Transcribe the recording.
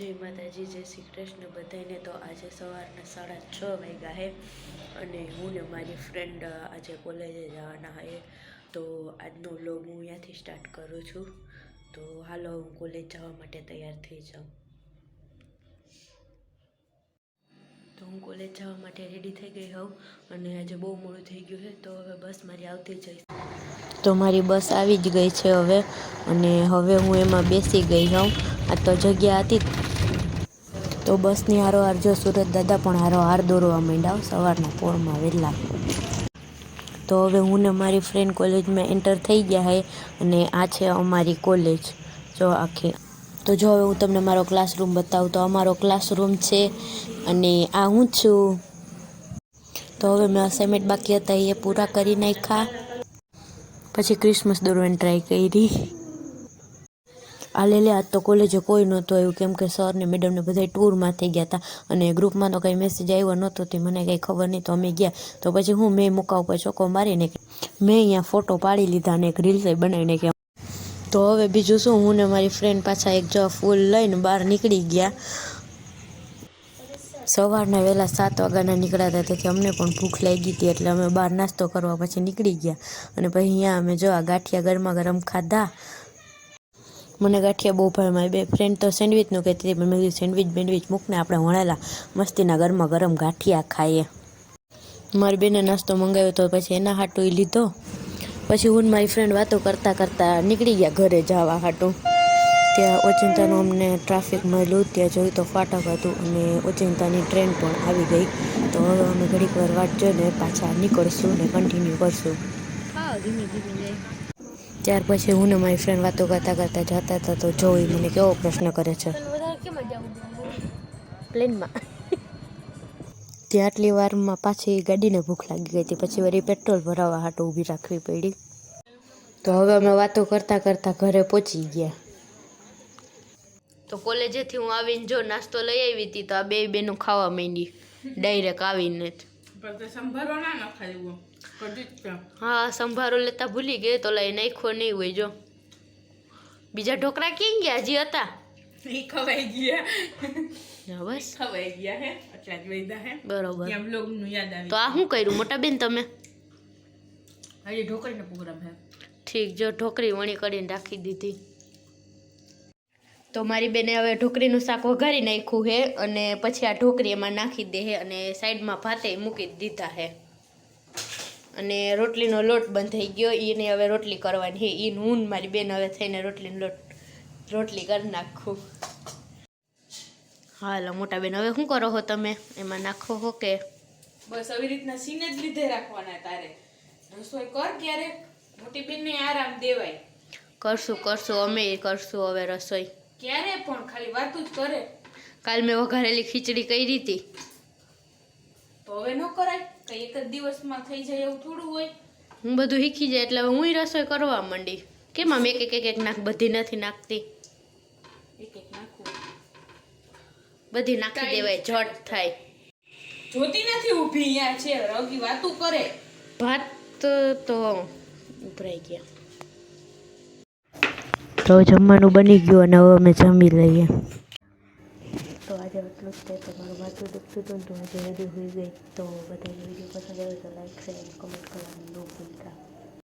જય માતાજી, જય શ્રી કૃષ્ણ. બધાને તો આજે સવારના સાડા છ વાગ્યા હે અને હું ને મારી ફ્રેન્ડ આજે કોલેજે જવાના હે. તો આજનો વ્લોગ હું અહીંયાથી સ્ટાર્ટ કરું છું. તો હાલો, હું કોલેજ જવા માટે તૈયાર થઈ જાઉં. તો હું કોલેજ જવા માટે રેડી થઈ ગઈ હોઉં અને આજે બહુ મોડું થઈ ગયું છે, તો હવે બસ મારી આવતી જઈશ તો મારી બસ આવી જ ગઈ છે હવે અને હવે હું એમાં બેસી ગઈ હોઉં. આ તો જગ્યા હતી તો બસની હારો હાર જો સુરત દાદા પણ હારો હાર દોરવા માંડ્યા સવારના પોરમાં વહેલા. તો હવે હું ને મારી ફ્રેન્ડ કોલેજમાં એન્ટર થઈ ગયા હે અને આ છે અમારી કોલેજ. જો આખી. તો જો હવે હું તમને મારો ક્લાસરૂમ બતાવું, તો અમારો ક્લાસરૂમ છે અને આ હું છું. તો હવે મેં અસાઇનમેન્ટ બાકી હતા, એ પૂરા કરી નાખ્યા. પછી ક્રિસમસ દોરવાની ટ્રાય કરી. આ લે લે આજ તો કોલેજે કોઈ નહોતું આવ્યું. કેમ કે સર ને મેડમને બધા ટૂરમાં થઈ ગયા હતા અને ગ્રુપમાં તો કંઈ મેસેજ આવ્યો નહોતો તે મને કંઈ ખબર નહીં તો અમે ગયા. તો પછી હું મેં મુકા ઉપર ચોકો મારીને મેં અહીંયા ફોટો પાડી લીધા અને એક રીલ્સ બનાવીને કે તો હવે બીજું શું? હું ને મારી ફ્રેન્ડ પાછા એક જો ફૂલ લઈને બહાર નીકળી ગયા. સવારના વહેલા સાત વાગ્યાના નીકળ્યા હતા તેથી અમને પણ ભૂખ લાગી હતી એટલે અમે બહાર નાસ્તો કરવા પછી નીકળી ગયા. અને પછી અહીંયા અમે જો આ ગાંઠિયા ગરમા ગરમ ખાધા. મને ગાંઠિયા બહુ ભાવે. મારી બે ફ્રેન્ડ તો સેન્ડવિચનું કહેતી હતી, પણ મેં કીધું સેન્ડવિચ બેન્ડવિચ મૂકને આપણે વણેલા મસ્તીના ગરમા ગરમ ગાંઠિયા ખાઈએ. મારી બેને નાસ્તો મંગાવ્યો તો પછી એના હાટું એ લીધો. પછી હું મારી ફ્રેન્ડ વાતો કરતાં કરતાં નીકળી ગયા ઘરે જવા હાટું. ત્યાં ઓચિંતાનું અમને ટ્રાફિક મળ્યું, ત્યાં જોયું તો ફાટક હતું અને ઓચિંતાની ટ્રેન પણ આવી ગઈ. તો હવે અમે ઘડીક વાર વાટ જોઈને પાછા નીકળશું ને કન્ટિન્યુ કરશું. ત્યાર પછી હું ને મારી ફ્રેન્ડ વાતો કરતા કરતાં જતા હતા તો જોઈ મને કેવો પ્રશ્ન કરે છે. પ્લેનમાં. ત્યાં આટલી વારમાં પાછી ગાડીને ભૂખ લાગી ગઈ હતી પછી વળી પેટ્રોલ ભરાવવા હાટો ઊભી રાખવી પડી. તો હવે અમે વાતો કરતાં કરતાં ઘરે પહોંચી ગયા. તો કોલેજેથી હું આવીને જો નાસ્તો લઈ આવી હતી તો આ બે બેનું ખાવા માંડી. ડાયરેક્ટ આવીને જ. તે ના હા સંભારો લેતા ભૂલી ગઈ તો લઈ નાખ્યો નહીં હોય જો. બીજા ઢોકળા ક્યાં ગયા? હજી હતા? ઈ ખવાઈ ગયા. હા, બસ. ખવાઈ ગયા હે. એટલા જ વૈદા હે. બરોબર. ત્યાં બ્લોગનું યાદ આવી તો આ શું કર્યું મોટા બેન તમે? હજી ઢોકળીનો પ્રોગ્રામ હે. ઠીક જો ઢોકરી વણી કરીને રાખી દીધી. તો મારી બેને હવે ઢોકરીનું શાક વઘારી નાખ્યું છે અને પછી આ ઢોકરી એમાં નાખી દે છે અને સાઈડમાં ભાતે મૂકી દીધા છે અને રોટલીનો લોટ બંધ થઈ ગયો. એને હવે રોટલી કરવાની હે એ હું મારી બેન હવે થઈને રોટલીનો લોટ રોટલી કરી નાખું. હાલો મોટા બેન હવે શું કરો છો તમે? એમાં નાખો હો કે? બસ આવી રીતના સીને જ લીધે રાખવાના તારે. રસોઈ કર ક્યારે? મોટી બેનને આરામ દેવાય. કરશું કરશું. અમે કરશું હવે રસોઈ. ક્યારે પણ? ખાલી વાતું જ કરે. કાલ મેં વઘારેલી ખીચડી કરી હતી. તો હવે ન કરાય. એક જ દિવસમાં થઈ જાય એવું થોડું હોય. હું બધું શીખી જાય એટલે હવે હું રસોઈ કરવા માંડી. કેમ આમ એક એક એક એક નાખ બધી નથી નાખતી? એક એક નાખું. બધી નાખી દેવાય જટ થાય. જોતી નથી ઊભી અહીંયા છે રગી વાતું કરે. ભાત તો ઉભરાઈ ગયા. તો જમવાનું બની ગયું અને હવે અમે જમી લઈએ. એટલું જ છે તમારું માથું દુખતું હતું તો આજે રેડી હોઈ ગઈ તો બધાને વીડિયો પસંદ આવ્યો તો લાઈક શેર કમેન્ટ કરવાનું ન ભૂલતા